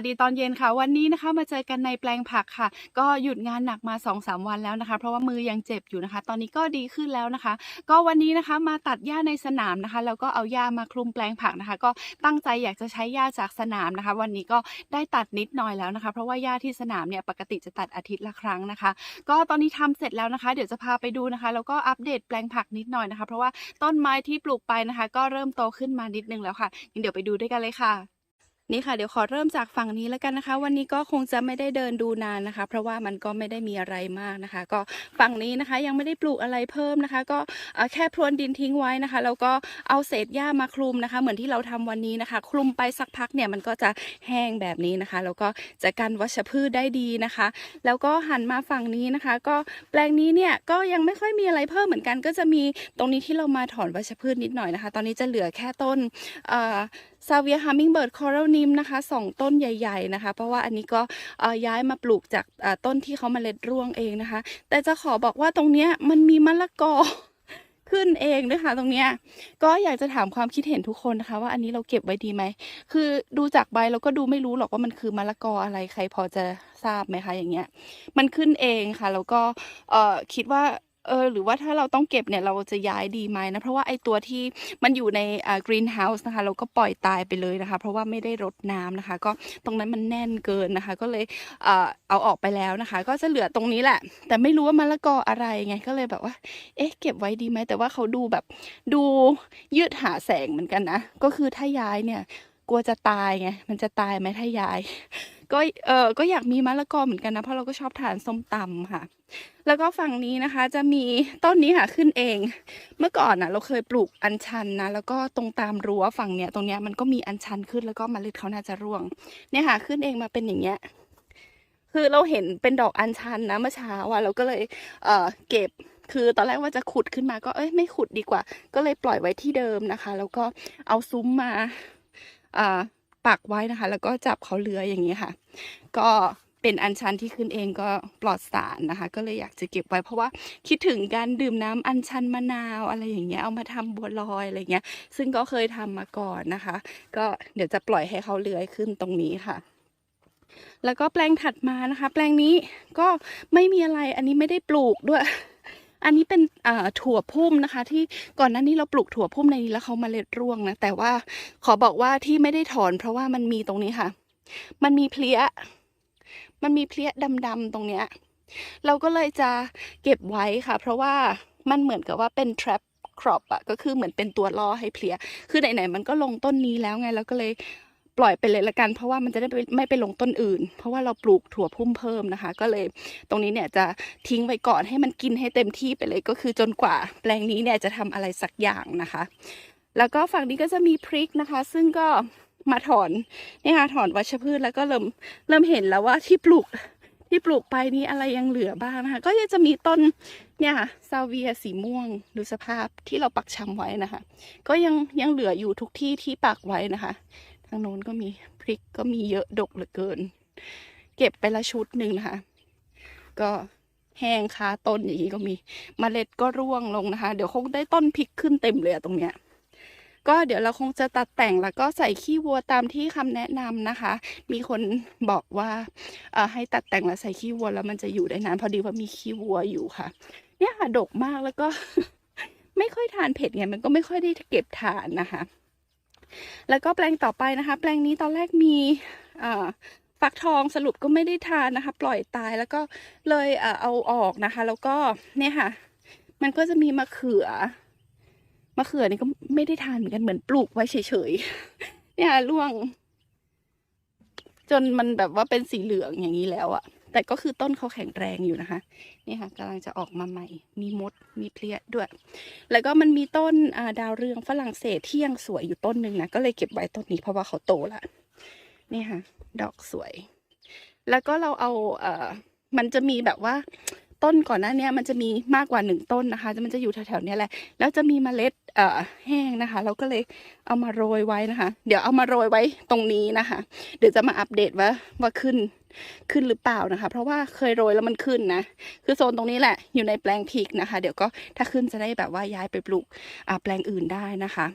สดีตอนเย็นค่ะ วันนี้นะคะมาเจอกันในแปลงผักค่ะ ก็หยุดงานหนักมา2-3วันแล้วนะคะ เพราะว่ามือยังเจ็บอยู่นะคะ ตอนนี้ก็ดีขึ้นแล้วนะคะ ก็วันนี้นะคะมาตัดหญ้าในสนามนะคะ แล้วก็เอาหญ้ามาคลุมแปลงผักนะคะ ก็ตั้งใจอยากจะใช้หญ้าจากสนามนะคะ วันนี้ก็ได้ตัดนิดหน่อยแล้วนะคะ เพราะว่าหญ้าที่สนามเนี่ยปกติจะตัดอาทิตย์ละครั้งนะคะ ก็ตอนนี้ทำเสร็จแล้วนะคะ เดี๋ยวจะพาไปดูนะคะ แล้วก็อัปเดตแปลงผักนิดหน่อยนะคะ เพราะว่าต้นไม้ที่ปลูกไปนะคะ ก็เริ่มโตขึ้นมานิดนึงแล้วค่ะงั้นเดี๋ยวไปดูด้วยกันเลยค่ะ นี่ค่ะเดี๋ยวขอเริ่มจากฝั่งนี้แล้วกันนะคะ วันนี้ก็คงจะไม่ได้เดินดูนานนะคะ เพราะว่ามันก็ไม่ได้มีอะไรมากนะคะ ก็ฝั่งนี้นะคะยังไม่ได้ปลูกอะไรเพิ่มนะคะ ก็แค่พรวนดินทิ้งไว้นะคะแล้วก็เอาเศษหญ้ามาคลุมนะคะ เหมือนที่เราทำวันนี้นะคะ คลุมไปสักพักเนี่ยมันก็จะแห้งแบบนี้นะคะแล้วก็จะกันวัชพืชได้ดีนะคะ แล้วก็หันมาฝั่งนี้นะคะ ก็แปลงนี้เนี่ยก็ยังไม่ค่อยมีอะไรเพิ่มเหมือนกัน ก็จะมีตรงนี้ที่เรามาถอนวัชพืชนิดหน่อยนะคะ ตอนนี้จะเหลือแค่ต้นเอ่อ ซาเวียฮัมมิงเบิร์ดคอรัลนิมนะคะสองต้นใหญ่ ๆนะคะ เพราะว่าอันนี้ก็ย้ายมาปลูกจากต้นที่เขาเมล็ดร่วงเองนะคะ แต่จะขอบอกว่าตรงเนี้ยมันมีมะละกอขึ้นเองด้วยค่ะตรงเนี้ยก็อยากจะถามความคิดเห็นทุกคนนะคะ ว่าอันนี้เราเก็บไว้ดีไหม คือดูจากใบเราก็ดูไม่รู้หรอกว่ามันคือมะละกออะไรใครพอจะทราบไหมคะอย่างเงี้ย มันขึ้นเองค่ะ แล้วก็เอ่อคิดว่า เออหรือว่าถ้าเราต้องเก็บเนี่ยเราจะย้ายดีไหมนะเพราะว่าไอตัวที่มันอยู่ในอ่ากรีนเฮาส์นะคะเราก็ปล่อยตายไปเลยนะคะ เพราะว่าไม่ได้รดน้ำนะคะ ก็ตรงนั้นมันแน่นเกินนะคะ ก็เลยเอ่อเอาออกไปแล้วนะคะ ก็จะเหลือตรงนี้แหละ แต่ไม่รู้ว่ามะละกออะไรไงก็เลยแบบว่า เอ๊ะเก็บไว้ดีไหมแต่ว่าเขาดูแบบดูยืดหาแสงเหมือนกันนะก็คือถ้าย้ายเนี่ย กลัวจะตายไงมันจะตายไหมถ้าย้าย ก็เออก็อยากมีมะละกอเหมือนกันนะเพราะเราก็ชอบทานส้มตำค่ะ แล้วก็ฝั่งนี้นะคะ จะมีต้นนี้ค่ะขึ้นเอง เมื่อก่อนนะเราเคยปลูกอัญชันนะแล้วก็ตรงตามรั้วฝั่งเนี้ยตรงเนี้ยมันก็มีอัญชันขึ้นแล้วก็เมล็ดเขาน่าจะร่วง เนี่ยค่ะขึ้นเองมาเป็นอย่างเงี้ยคือเราเห็นเป็นดอกอัญชันนะเมื่อเช้าอะเราก็เลยเออเก็บคือตอนแรกว่าจะขุดขึ้นมาก็เอ้ยไม่ขุดดีกว่า ก็เลยปล่อยไว้ที่เดิมนะคะ แล้วก็เอาซุ้มมาอ่าปักไว้นะคะ แล้วก็จับเขาเลื้อยอย่างนี้ค่ะ ก็เป็นอัญชันที่ขึ้นเองก็ปลอดสารนะคะ ก็เลยอยากจะเก็บไว้ เพราะว่าคิดถึงการดื่มน้ำอัญชันมะนาวอะไรอย่างเงี้ยเอามาทำบัวลอยอะไรเงี้ย ซึ่งก็เคยทำมาก่อนนะคะ ก็เดี๋ยวจะปล่อยให้เขาเลื้อยขึ้นตรงนี้ค่ะแล้วก็แปลงถัดมานะคะ แปลงนี้ก็ไม่มีอะไรอันนี้ไม่ได้ปลูกด้วย อันนี้เป็นถั่วพุ่มนะคะ ที่ก่อนหน้านี้เราปลูกถั่วพุ่มในนี้แล้วเขามาเล็ดร่วงนะแต่ว่าขอบอกว่าที่ไม่ได้ถอน เพราะว่ามันมีตรงนี้ค่ะ มันมีเพลี้ย มันมีเพลี้ยดำๆตรงเนี้ยเราก็เลยจะเก็บไว้ค่ะ เพราะว่ามันเหมือนกับว่าเป็น trap crop อะก็คือเหมือนเป็นตัวล่อให้เพลี้ยคือไหนๆมันก็ลงต้นนี้แล้วไงเราก็เลยปล่อยไปเลยละกัน เพราะว่ามันจะได้ไม่ไปลงต้นอื่น เพราะว่าเราปลูกถั่วพุ่มเพิ่มนะคะ ก็เลยตรงนี้เนี่ยจะทิ้งไว้ก่อนให้มันกินให้เต็มที่ไปเลยก็คือจนกว่าแปลงนี้เนี่ยจะทำอะไรสักอย่างนะคะ แล้วก็ฝั่งนี้ก็จะมีพริกนะคะ ซึ่งก็ มาถอนเนี่ยค่ะถอนวัชพืชแล้วก็เริ่มเริ่มเห็นแล้วว่าที่ปลูกที่ปลูกไปนี่อะไรยังเหลือบ้างนะคะ ก็ยังจะมีต้นเนี่ยค่ะซาเวียสีม่วงดูสภาพที่เราปักชำไว้นะคะ ก็ยังยังเหลืออยู่ทุกที่ที่ปักไว้นะคะ ทางโน้นก็มีพริกก็มีเยอะดกเหลือเกิน เก็บไปละชุดหนึ่งนะคะ ก็แห้งคาต้นอย่างนี้ก็มีเมล็ดก็ร่วงลงนะคะ เดี๋ยวคงได้ต้นพริกขึ้นเต็มเลยตรงเนี้ย ก็เดี๋ยวเราคงจะตัดแต่งแล้วก็ใส่ขี้วัวตามที่คำแนะนำนะคะ มีคนบอกว่าเอ่อให้ตัดแต่งแล้วใส่ขี้วัวแล้วมันจะอยู่ได้นานพอดีว่ามีขี้วัวอยู่ค่ะ เนี่ยค่ะดกมากแล้วก็ไม่ค่อยทานเผ็ดไงมันก็ไม่ค่อยได้เก็บทานนะคะ แล้วก็แปลงต่อไปนะคะ แปลงนี้ตอนแรกมีเอ่อฟักทองสรุปก็ไม่ได้ทานนะคะ ปล่อยตายแล้วก็เลยเอ่อเอาออกนะคะ แล้วก็เนี่ยค่ะ มันก็จะมีมะเขือะเขือนี่ก็ไม่ได้ทานเหมือนกันเหมือนปลูกไว้เฉยๆเนี่ยร่วง จนมันแบบว่าเป็นสีเหลืองอย่างนี้แล้วอะแต่ก็คือต้นเขาแข็งแรงอยู่นะคะ นี่ค่ะกำลังจะออกมาใหม่ มีมด มีเพลี้ยด้วย แล้วก็มันมีต้นดาวเรืองฝรั่งเศสที่ยังสวยอยู่ต้นหนึ่งนะ ก็เลยเก็บไว้ต้นนี้เพราะว่าเขาโตละ นี่ค่ะ ดอกสวย แล้วก็เราเอาเอ่อมันจะมีแบบว่า ต้นก่อนหน้านี้มันจะมีมากกว่าหนึ่งต้นนะคะมันจะอยู่แถวๆนี้แหละ แล้วจะมีเมล็ดเอ่อแห้งนะคะ เราก็เลยเอามาโรยไว้นะคะ เดี๋ยวเอามาโรยไว้ตรงนี้นะคะ เดี๋ยวจะมาอัปเดตว่าว่าขึ้นขึ้นหรือเปล่านะคะ เพราะว่าเคยโรยแล้วมันขึ้นนะ คือโซนตรงนี้แหละอยู่ในแปลงพริกนะคะ เดี๋ยวก็ถ้าขึ้นจะได้แบบว่าย้ายไปปลูกแปลงอื่นได้นะคะ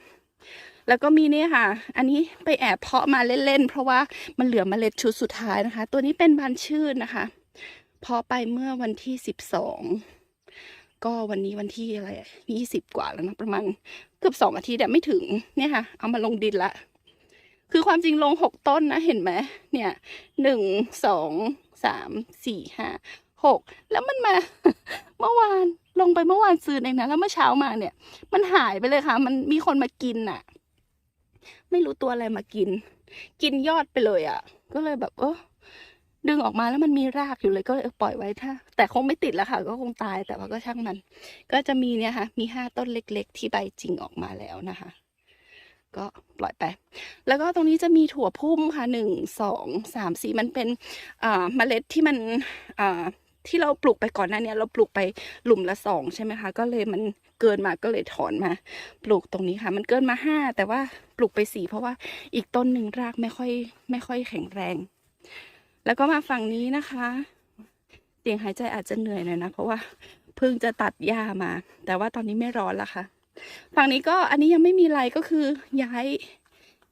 แล้วก็มีเนี่ยค่ะ อันนี้ไปแอบเพาะมาเล่นๆ เพราะว่ามันเหลือเมล็ดชุดสุดท้ายนะคะ ตัวนี้เป็นบานชื่นนะคะ พาะไปเมื่อวันที่สิบสองก็วันนี้วันที่อะไรยี่สิบกว่าแล้วนะประมาณเกือบสองอาทิตย์แต่ไม่ถึงเนี่ยค่ะ เอามาลงดินละ คือความจริงลงหกต้นนะเห็นไหมเนี่ยหนึ่งสองสามสี่ห้าหกแล้วมันมา เมื่อวานลงไปเมื่อวานซืนเองนะแล้วเมื่อเช้ามาเนี่ย มันหายไปเลยค่ะ มันมีคนมากินน่ะ ไม่รู้ตัวอะไรมากิน กินยอดไปเลยอะ ก็เลยแบบเออ ดึงออกมาแล้วมันมีรากอยู่เลยก็เลยปล่อยไว้ถ้า แต่คงไม่ติดแล้วค่ะ ก็คงตายแต่ว่าก็ช่างมัน ก็จะมีเนี่ยค่ะ มีห้าต้นเล็ก ๆ ที่ใบจริงออกมาแล้วนะคะ ก็ปล่อยไป แล้วก็ตรงนี้จะมีถั่วพุ่มค่ะหนึ่งสองสามสี่มันเป็นอ่าเมล็ดที่มันอ่าที่เราปลูกไปก่อนหน้านี้เราปลูกไปหลุมละสองใช่ไหมคะ ก็เลยมันเกินมาก็เลยถอนมา ปลูกตรงนี้ค่ะ มันเกินมาห้าแต่ว่าปลูกไปสี่เพราะว่าอีกต้นหนึ่งรากไม่ค่อยไม่ค่อยแข็งแรง แล้วก็มาฝั่งนี้นะคะเสียงหายใจอาจจะเหนื่อยหน่อยนะ เพราะว่าเพิ่งจะตัดหญ้ามา แต่ว่าตอนนี้ไม่ร้อนแล้วค่ะ ฝั่งนี้ก็อันนี้ยังไม่มีอะไรก็คือย้าย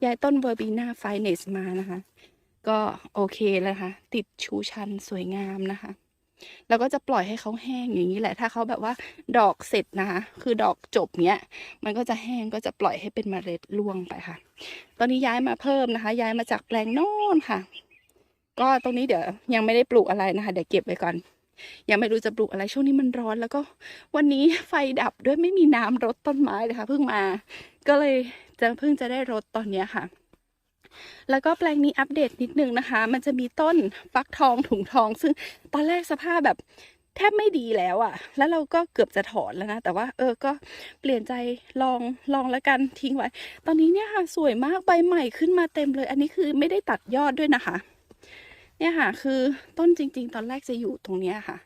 ย้ายต้นเวอร์บีนาไฟเนสมานะคะ ก็โอเคแล้วค่ะ ติดชูชันสวยงามนะคะ แล้วก็จะปล่อยให้เขาแห้งอย่างนี้แหละ ถ้าเขาแบบว่าดอกเสร็จนะคะ คือดอกจบเนี้ย มันก็จะแห้งก็จะปล่อยให้เป็นเมล็ดร่วงไปค่ะ ตอนนี้ย้ายมาเพิ่มนะคะ ย้ายมาจากแปลงโน้นค่ะ ก็ตรงนี้เดี๋ยวยังไม่ได้ปลูกอะไรนะคะ เดี๋ยวเก็บไว้ก่อน ยังไม่รู้จะปลูกอะไรช่วงนี้มันร้อน แล้วก็วันนี้ไฟดับด้วยไม่มีน้ำรดต้นไม้เลยค่ะเพิ่งมา ก็เลยจะเพิ่งจะได้รดตอนเนี้ยค่ะ แล้วก็แปลงนี้อัปเดตนิดนึงนะคะ มันจะมีต้นฟักทองถุงทอง ซึ่งตอนแรกสภาพแบบแทบไม่ดีแล้วอะ่ะ แล้วเราก็เกือบจะถอนแล้วนะ แต่ว่าเออ ก็เปลี่ยนใจลอง ลองแล้วกันทิ้งไว้ ตอนนี้เนี่ยค่ะ สวยมาก ใบใหม่ขึ้นมาเต็มเลย อันนี้คือไม่ได้ตัดยอดด้วยนะคะ เนี่ยค่ะ คือต้นจริง ๆ ตอนแรกจะอยู่ตรงเนี้ยค่ะ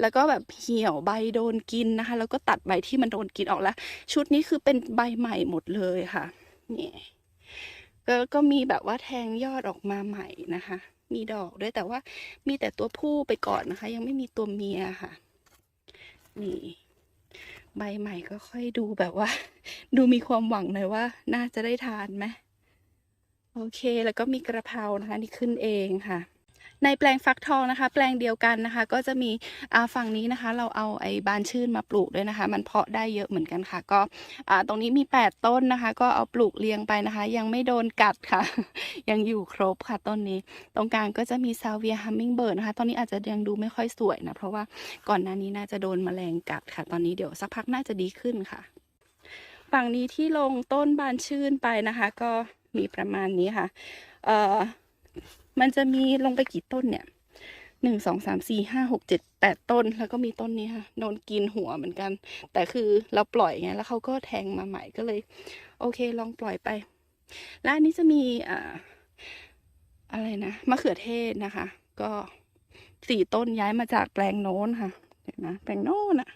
แล้วก็แบบเหี่ยวใบโดนกินนะคะ แล้วก็ตัดใบที่มันโดนกินออกแล้ว ชุดนี้คือเป็นใบใหม่หมดเลยค่ะ นี่ก็ก็มีแบบว่าแทงยอดออกมาใหม่นะคะ มีดอกด้วยแต่ว่ามีแต่ตัวผู้ไปก่อนนะคะ ยังไม่มีตัวเมียค่ะ นี่ ใบใหม่ก็ค่อยดูแบบว่า ดูมีความหวังหน่อยว่า น่าจะได้ทานไหมโอเค แล้วก็มีกระเพรานะคะ นี่ขึ้นเองค่ะ ในแปลงฟักทองนะคะ แปลงเดียวกันนะคะ ก็จะมีฝั่งนี้นะคะ เราเอาไอ้บานชื่นมาปลูกด้วยนะคะ มันเพาะได้เยอะเหมือนกันค่ะ ก็ตรงนี้มี 8 ต้นนะคะ ก็เอาปลูกเรียงไปนะคะ ยังไม่โดนกัดค่ะ ยังอยู่ครบค่ะต้นนี้ ตรงกลางก็จะมีซาเวียฮัมมิงเบิร์ดนะคะ ตอนนี้อาจจะยังดูไม่ค่อยสวยนะ เพราะว่าก่อนหน้านี้น่าจะโดนแมลงกัดค่ะ ตอนนี้เดี๋ยวสักพักน่าจะดีขึ้นค่ะ ฝั่งนี้ที่ลงต้นบานชื่นไปนะคะ ก็มีประมาณนี้ค่ะ เอ่อ มันจะมีลงไปกี่ต้นเนี่ยหนึ่งสองสามสี่ห้าหกเจ็ดแปดต้น แล้วก็มีต้นนี้ค่ะโดนกินหัวเหมือนกัน แต่คือเราปล่อยไงแล้วเขาก็แทงมาใหม่ก็เลย โอเคลองปล่อยไป แล้วอันนี้จะมีอ่าอะไรนะมะเขือเทศนะคะ ก็สี่ต้นย้ายมาจากแปลงโน้นค่ะเห็นไหมแปลงโน้นอะ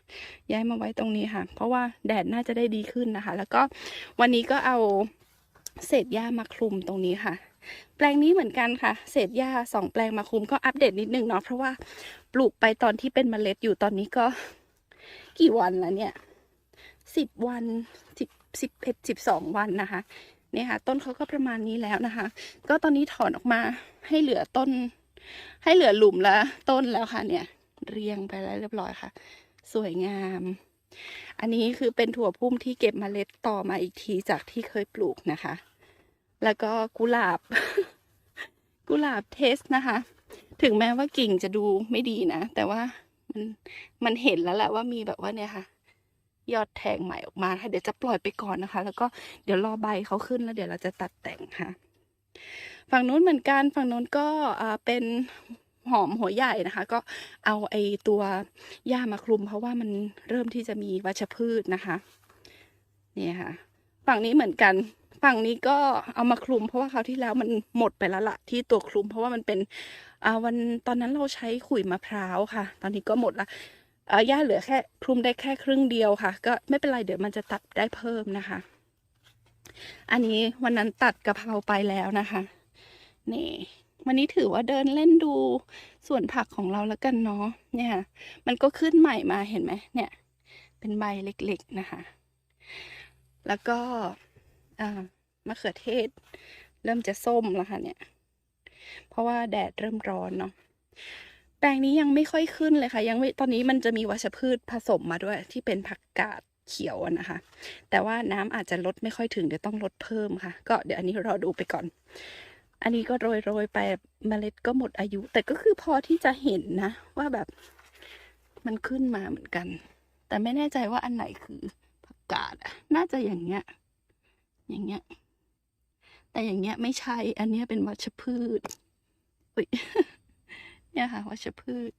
ย้ายมาไว้ตรงนี้ค่ะ เพราะว่าแดดน่าจะได้ดีขึ้นนะคะ แล้วก็วันนี้ก็เอาเศษหญ้ามาคลุมตรงนี้ค่ะ แปลงนี้เหมือนกันค่ะ เศษหญ้าสองแปลงมาคุมก็อัปเดตนิดนึงเนาะเพราะว่าปลูกไปตอนที่เป็นเมล็ดอยู่ตอนนี้ก็ กี่วันแล้วเนี่ยสิบวันสิบสิบเอ็ดสิบสองวันนะคะเนี่ยค่ะ ต้นเขาก็ประมาณนี้แล้วนะคะ ก็ตอนนี้ถอนออกมาให้เหลือต้น ให้เหลือหลุมละต้นแล้วค่ะเนี่ย เรียงไปแล้วเรียบร้อยค่ะ สวยงาม อันนี้คือเป็นถั่วพุ่มที่เก็บเมล็ดต่อมาอีกทีจากที่เคยปลูกนะคะ แล้วก็กุหลาบ กุหลาบเทสนะคะ ถึงแม้ว่ากิ่งจะดูไม่ดีนะ แต่ว่ามันมันเห็นแล้วแหละว่ามีแบบว่าเนี่ยค่ะ ยอดแทงใหม่ออกมาค่ะเดี๋ยวจะปล่อยไปก่อนนะคะ แล้วก็เดี๋ยวรอใบเขาขึ้นแล้วเดี๋ยวเราจะตัดแต่งค่ะ ฝั่งนู้นเหมือนกันฝั่งนู้นก็เป็นหอมหัวใหญ่นะคะ ก็เอาไอตัวหญ้ามาคลุม เพราะว่ามันเริ่มที่จะมีวัชพืชนะคะ เนี่ยค่ะ ฝั่งนี้เหมือนกัน ฝั่งนี้ก็เอามาคลุม เพราะว่าคราวที่แล้วมันหมดไปแล้วละที่ตัวคลุม เพราะว่ามันเป็นอ่าวันตอนนั้นเราใช้ขุยมะพร้าวค่ะ ตอนนี้ก็หมดละอ่าหญ้าเหลือแค่คลุมได้แค่ครึ่งเดียวค่ะ ก็ไม่เป็นไรเดี๋ยวมันจะตัดได้เพิ่มนะคะ อันนี้วันนั้นตัดกะเพราไปแล้วนะคะนี่วันนี้ถือว่าเดินเล่นดูสวนผักของเราแล้วกันเนาะเนี่ย มันก็ขึ้นใหม่มาเห็นไหมเนี่ย เป็นใบเล็กๆนะคะ แล้วก็ มะเขือเทศ เริ่มจะส้มแล้วค่ะเนี่ย เพราะว่าแดดเริ่มร้อนเนาะแปลงนี้ยังไม่ค่อยขึ้นเลยค่ะ ยังไม่ตอนนี้มันจะมีวัชพืชผสมมาด้วย ที่เป็นผักกาดเขียวนะคะ แต่ว่าน้ำอาจจะลดไม่ค่อยถึงเดี๋ยวต้องลดเพิ่มค่ะ ก็เดี๋ยวอันนี้รอดูไปก่อน อันนี้ก็โรยโรยๆไปเมล็ดก็หมดอายุ แต่ก็คือพอที่จะเห็นนะ ว่าแบบมันขึ้นมาเหมือนกัน แต่ไม่แน่ใจว่าอันไหนคือผักกาดน่าจะอย่างเงี้ย อย่างเงี้ย แต่อย่างเงี้ยไม่ใช่ อันเนี้ยเป็นวัชพืชอุ้ยเนี่ยค่ะ วัชพืช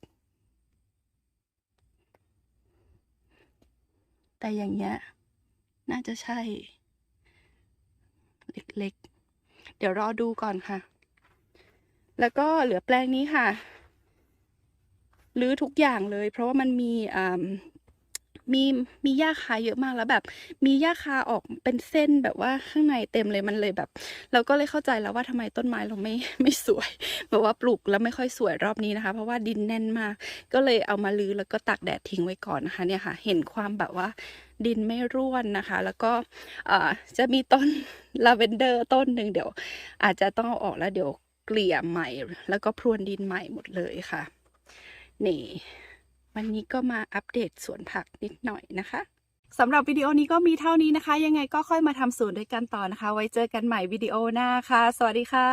แต่อย่างเงี้ย น่าจะใช่ เล็กๆ เดี๋ยวรอดูก่อนค่ะ แล้วก็เหลือแปลงนี้ค่ะรื้อทุกอย่างเลย เพราะว่ามันมีอ่า มีมีหญ้าคาเยอะมากแล้วแบบ มีหญ้าคาออกเป็นเส้นแบบว่าข้างในเต็มเลยมันเลยแบบ เราก็เลยเข้าใจแล้วว่าทำไมต้นไม้เราไม่ไม่สวย แบบว่าปลูกแล้วไม่ค่อยสวยรอบนี้นะคะ เพราะว่าดินแน่นมาก ก็เลยเอามาลื้อแล้วก็ตากแดดทิ้งไว้ก่อนนะคะเนี่ยค่ะ เห็นความแบบว่าดินไม่ร่วนนะคะ แล้วก็จะมีต้นลาเวนเดอร์ต้นหนึ่งเดี๋ยว อาจจะต้องเอาออกแล้วเดี๋ยวเกลี่ยใหม่ แล้วก็พรวนดินใหม่หมดเลยค่ะ นี่ วันนี้ก็มาอัปเดตสวนผักนิดหน่อยนะคะสำหรับวิดีโอนี้ก็มีเท่านี้นะคะ ยังไงก็ค่อยมาทำสวนด้วยกันต่อนะคะ ไว้เจอกันใหม่วิดีโอหน้าค่ะ สวัสดีค่ะ